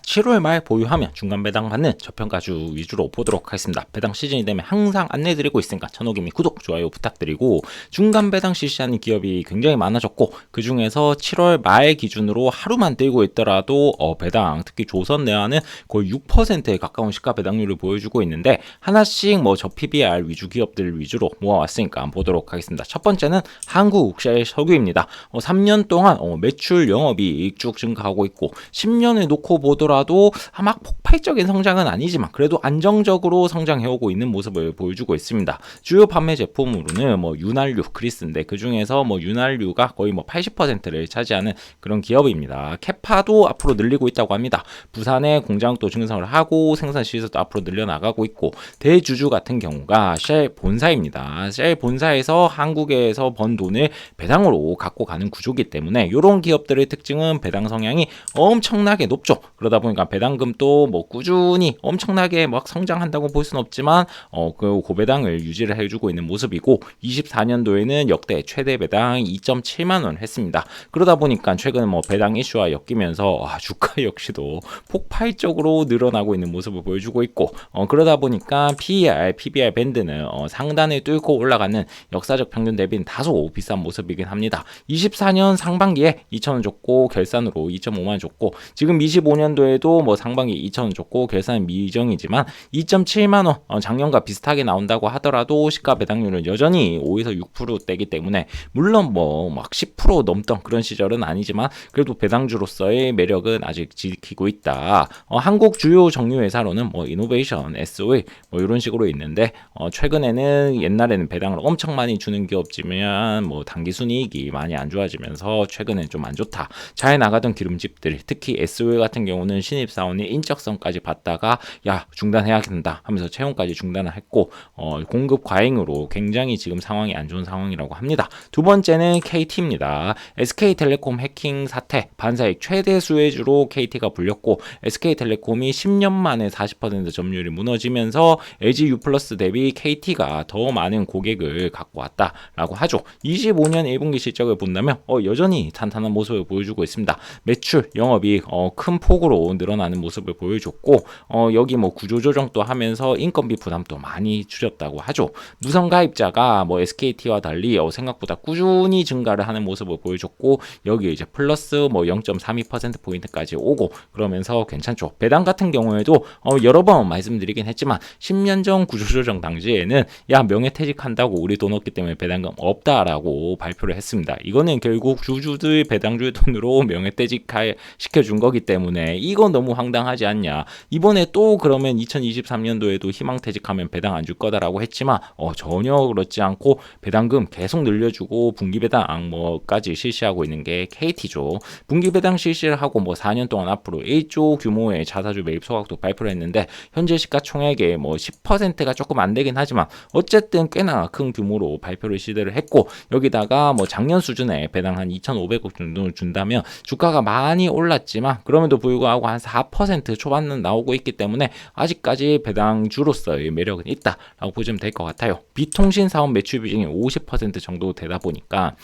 7월 말 보유하면 중간 배당 받는 저평가주 위주로 보도록 하겠습니다. 배당 시즌이 되면 항상 안내드리고 있으니까 천호김이 구독, 좋아요 부탁드리고 중간 배당 실시하는 기업이 굉장히 많아졌고 그 중에서 7월 말 기준으로 하루만 들고 있더라도 어, 배당 특히 조선 내화는 거의 6%에 가까운 시가 배당률을 보여주고 있는데 하나씩 뭐 저 PBR 위주 기업들 위주로 모아왔으니까 보도록 하겠습니다. 첫 번째는 한국국債석유입니다. 어, 3년 동안 어, 매출 영업이익 쭉 증가하고 있고 10년을 놓고 보 더라도 아, 막 폭발적인 성장은 아니지만 그래도 안정적으로 성장해오고 있는 모습을 보여주고 있습니다. 주요 판매 제품으로는 뭐 윤활유, 그리스인데 그 중에서 뭐 윤활유가 거의 뭐 80%를 차지하는 그런 기업입니다. 캐파도 앞으로 늘리고 있다고 합니다. 부산에 공장도 증설을 하고 생산 시설도 앞으로 늘려나가고 있고 대주주 같은 경우가 쉘 본사입니다. 쉘 본사에서 한국에서 번 돈을 배당으로 갖고 가는 구조기 때문에 이런 기업들의 특징은 배당 성향이 엄청나게 높죠. 그러다 보니까 배당금도 뭐 꾸준히 엄청나게 막 성장한다고 볼 수는 없지만 어 그 고배당을 유지를 해주고 있는 모습이고 24년도에는 역대 최대 배당 2.7만 원 했습니다. 그러다 보니까 최근 뭐 배당 이슈와 엮이면서 와, 주가 역시도 폭발적으로 늘어나고 있는 모습을 보여주고 있고 어 그러다 보니까 PER, PBR 밴드는 어 상단을 뚫고 올라가는 역사적 평균 대비는 다소 비싼 모습이긴 합니다. 24년 상반기에 2,000원 줬고 결산으로 2.5만 원 줬고 지금 25년도 에도 뭐 상반기 2,000원 줬고 결산은 미정이지만 2.7만 원 어, 작년과 비슷하게 나온다고 하더라도 시가 배당률은 여전히 5에서 6%대기 때문에 물론 뭐 막 10% 넘던 그런 시절은 아니지만 그래도 배당주로서의 매력은 아직 지키고 있다. 어, 한국 주요 정유 회사로는 뭐 이노베이션, SOE 뭐 이런 식으로 있는데 어, 최근에는 옛날에는 배당을 엄청 많이 주는 기업지만 뭐 단기 순이익이 많이 안 좋아지면서 최근엔 좀 안 좋다. 잘 나가던 기름집들 특히 SOE 같은 경우는 신입 사원이 인적성까지 받다가 야 중단해야 된다 하면서 채용까지 중단을 했고 어, 공급 과잉으로 굉장히 지금 상황이 안 좋은 상황이라고 합니다. 두 번째는 KT입니다. SK텔레콤 해킹 사태 반사익 최대 수혜주로 KT가 불렸고 SK텔레콤이 10년 만에 40% 점유율이 무너지면서 LG U 플러스 대비 KT가 더 많은 고객을 갖고 왔다라고 하죠. 25년 1분기 실적을 본다면 어, 여전히 탄탄한 모습을 보여주고 있습니다. 매출, 영업이 어, 큰 폭으로 늘어나는 모습을 보여줬고 어, 여기 뭐 구조 조정도 하면서 인건비 부담도 많이 줄였다고 하죠. 무선 가입자가 뭐 SKT와 달리 어, 생각보다 꾸준히 증가를 하는 모습을 보여줬고 여기 이제 플러스 뭐 0.32% 포인트까지 오고 그러면서 괜찮죠. 배당 같은 경우에도 어, 여러 번 말씀드리긴 했지만 10년 전 구조조정 당시에는 야 명예퇴직한다고 우리 돈 없기 때문에 배당금 없다라고 발표를 했습니다. 이거는 결국 주주들 배당주의 돈으로 명예퇴직 시켜준 거기 때문에 이건 너무 황당하지 않냐. 이번에 또 그러면 2023년도에도 희망퇴직하면 배당 안 줄 거다라고 했지만 어, 전혀 그렇지 않고 배당금 계속 늘려주고 분기 배당 뭐까지 실시하고 있는 게 KT죠. 분기 배당 실시를 하고 뭐 4년 동안 앞으로 1조 규모의 자사주 매입 소각도 발표를 했는데 현재 시가총액의 뭐 10%가 조금 안 되긴 하지만 어쨌든 꽤나 큰 규모로 발표를 시대를 했고 여기다가 뭐 작년 수준의 배당 한 2,500억 정도를 준다면 주가가 많이 올랐지만 그럼에도 불구하고 한 4% 초반은 나오고 있기 때문에 아직까지 배당주로서의 매력은 있다라고 보시면 될 것 같아요. 비통신 사업 매출 비중이 50% 정도 되다 보니까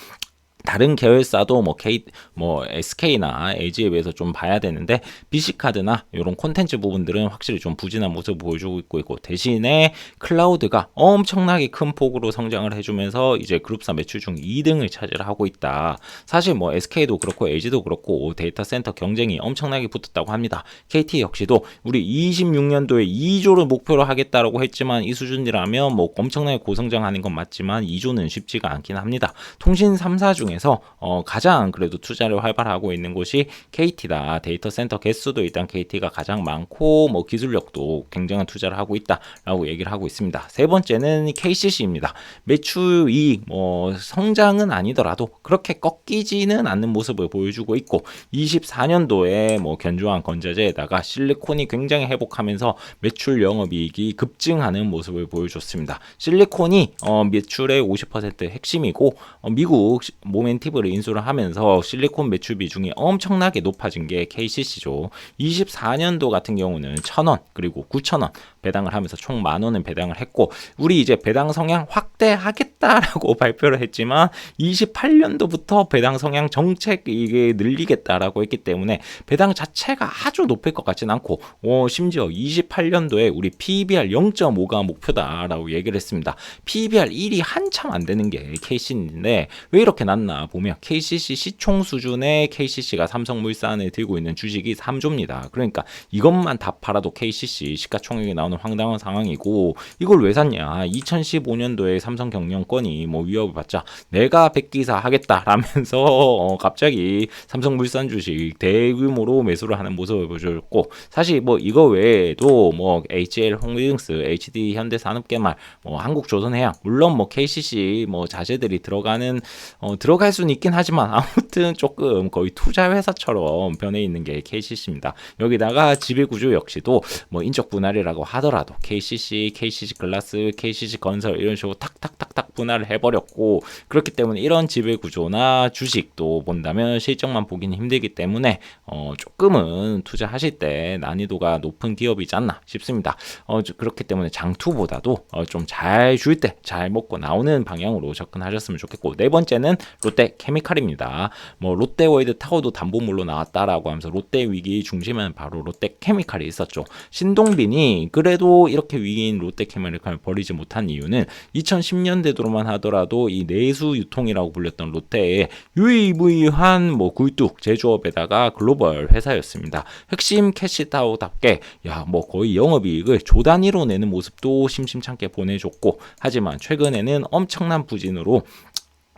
다른 계열사도 뭐 K 뭐 SK나 LG에 비해서 좀 봐야 되는데 BC 카드나 이런 콘텐츠 부분들은 확실히 좀 부진한 모습을 보여주고 있고 있고 대신에 클라우드가 엄청나게 큰 폭으로 성장을 해주면서 이제 그룹사 매출 중 2등을 차지하고 있다. 사실 뭐 SK도 그렇고 LG도 그렇고 데이터 센터 경쟁이 엄청나게 붙었다고 합니다. KT 역시도 우리 26년도에 2조를 목표로 하겠다라고 했지만 이 수준이라면 뭐 엄청나게 고성장하는 건 맞지만 2조는 쉽지가 않긴 합니다. 통신 3사 중 중에서 어, 가장 그래도 투자를 활발하고 있는 곳이 KT다. 데이터 센터 개수도 일단 KT가 가장 많고 뭐 기술력도 굉장한 투자를 하고 있다라고 얘기를 하고 있습니다. 세 번째는 KCC입니다. 매출 이익 뭐 성장은 아니더라도 그렇게 꺾이지는 않는 모습을 보여주고 있고 24년도에 뭐 견조한 건자재에다가 실리콘이 굉장히 회복하면서 매출 영업이익이 급증하는 모습을 보여줬습니다. 실리콘이 어, 매출의 50% 핵심이고 어, 미국 모멘티브를 인수를 하면서 실리콘 매출 비중이 엄청나게 높아진 게 KCC죠. 24년도 같은 경우는 1,000원 그리고 9,000원 배당을 하면서 총 만 원은 배당을 했고 우리 이제 배당 성향 확대하겠다라고 발표를 했지만 28년도부터 배당 성향 정책 이게 늘리겠다라고 했기 때문에 배당 자체가 아주 높을 것 같진 않고 어, 심지어 28년도에 우리 PBR 0.5가 목표다라고 얘기를 했습니다. PBR 1이 한참 안 되는 게 KCC인데 왜 이렇게 낮나 보면 KCC 시총 수준의 KCC가 삼성물산에 들고 있는 주식이 3조입니다. 그러니까 이것만 다 팔아도 KCC 시가총액이 나오는 황당한 상황이고 이걸 왜 샀냐? 2015년도에 삼성 경영권이 뭐 위협을 받자 내가 백기사 하겠다라면서 어, 갑자기 삼성물산 주식 대규모로 매수를 하는 모습을 보여줬고 사실 뭐 이거 외에도 뭐 HL 홀딩스, HD 현대 산업개발, 뭐 한국조선해양 물론 뭐 KCC 뭐 자재들이 들어가는 어, 들어갈 수는 있긴 하지만 아무튼 조금 거의 투자 회사처럼 변해 있는 게 KCC입니다. 여기다가 지배 구조 역시도 뭐 인적 분할이라고 하 더라도 KCC, KCC 글라스, KCC 건설 이런 식으로 탁탁탁탁 분할을 해버렸고 그렇기 때문에 이런 지배 구조나 주식도 본다면 실적만 보기는 힘들기 때문에 어, 조금은 투자하실 때 난이도가 높은 기업이지 않나 싶습니다. 어, 저- 그렇기 때문에 장투보다도 어, 좀잘 줄 때 잘 먹고 나오는 방향으로 접근하셨으면 좋겠고 네 번째는 롯데 케미칼입니다. 뭐 롯데월드 타워도 담보물로 나왔다라고 하면서 롯데 위기 중심에는 바로 롯데 케미칼이 있었죠. 신동빈이 그래 도 이렇게 위기인 롯데 케미칼을 버리지 못한 이유는 2010년대도로만 하더라도 이 내수 유통이라고 불렸던 롯데의 유일무이한 뭐 굴뚝 제조업에다가 글로벌 회사였습니다. 핵심 캐시타워답게 야 뭐 거의 영업이익을 조 단위로 내는 모습도 심심찮게 보내줬고 하지만 최근에는 엄청난 부진으로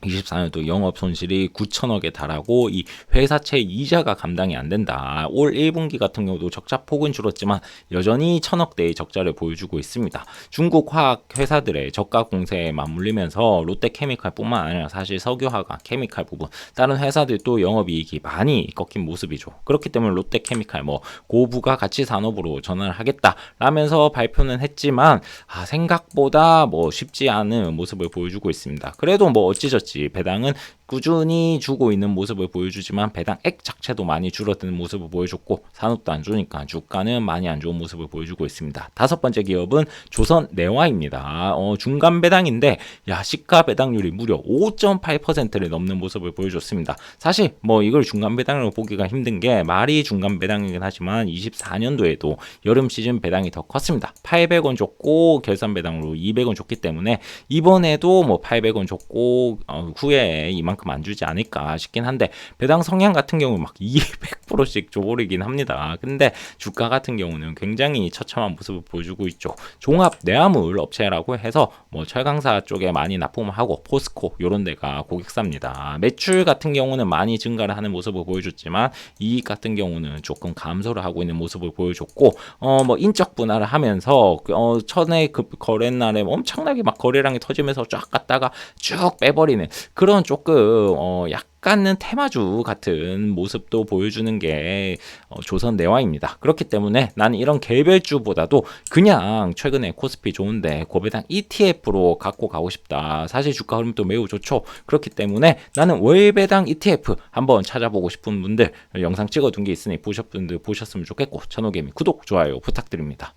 24년도 영업 손실이 9천억에 달하고 이 회사채 이자가 감당이 안 된다. 올 1분기 같은 경우도 적자 폭은 줄었지만 여전히 천억대의 적자를 보여주고 있습니다. 중국 화학 회사들의 저가 공세에 맞물리면서 롯데케미칼뿐만 아니라 사실 석유화학, 케미칼 부분 다른 회사들도 영업이익이 많이 꺾인 모습이죠. 그렇기 때문에 롯데케미칼 뭐 고부가 가치 산업으로 전환을 하겠다라면서 발표는 했지만 아, 생각보다 뭐 쉽지 않은 모습을 보여주고 있습니다. 그래도 뭐 어찌저찌 배당은 꾸준히 주고 있는 모습을 보여주지만 배당액 자체도 많이 줄어드는 모습을 보여줬고 산업도 안 좋으니까 주가는 많이 안 좋은 모습을 보여주고 있습니다. 다섯 번째 기업은 조선 내화입니다. 어, 중간 배당인데 야 시가 배당률이 무려 5.8%를 넘는 모습을 보여줬습니다. 사실 뭐 이걸 중간 배당으로 보기가 힘든 게 말이 중간 배당이긴 하지만 24년도에도 여름 시즌 배당이 더 컸습니다. 800원 줬고 결산 배당으로 200원 줬기 때문에 이번에도 뭐 800원 줬고 어, 후에 이만큼 안 주지 않을까 싶긴 한데 배당 성향 같은 경우 막 200%씩 줘버리긴 합니다. 근데 주가 같은 경우는 굉장히 처참한 모습을 보여주고 있죠. 종합 뇌화물 업체라고 해서 뭐 철강사 쪽에 많이 납품을 하고 포스코 요런 데가 고객사입니다. 매출 같은 경우는 많이 증가를 하는 모습을 보여줬지만 이익 같은 경우는 조금 감소를 하고 있는 모습을 보여줬고 어 뭐 인적 분할을 하면서 그, 어 전에 그 거래 날에 엄청나게 막 거래량이 터지면서 쫙 갔다가 쭉 빼버리는 그런 조금 어 약간은 테마주 같은 모습도 보여주는 게 어, 조선 내화입니다. 그렇기 때문에 나는 이런 개별주보다도 그냥 최근에 코스피 좋은데 고배당 ETF로 갖고 가고 싶다. 사실 주가 흐름도 매우 좋죠. 그렇기 때문에 나는 월배당 ETF 한번 찾아보고 싶은 분들 영상 찍어둔 게 있으니 보셨 분들 보셨으면 좋겠고 천호개미 구독 좋아요 부탁드립니다.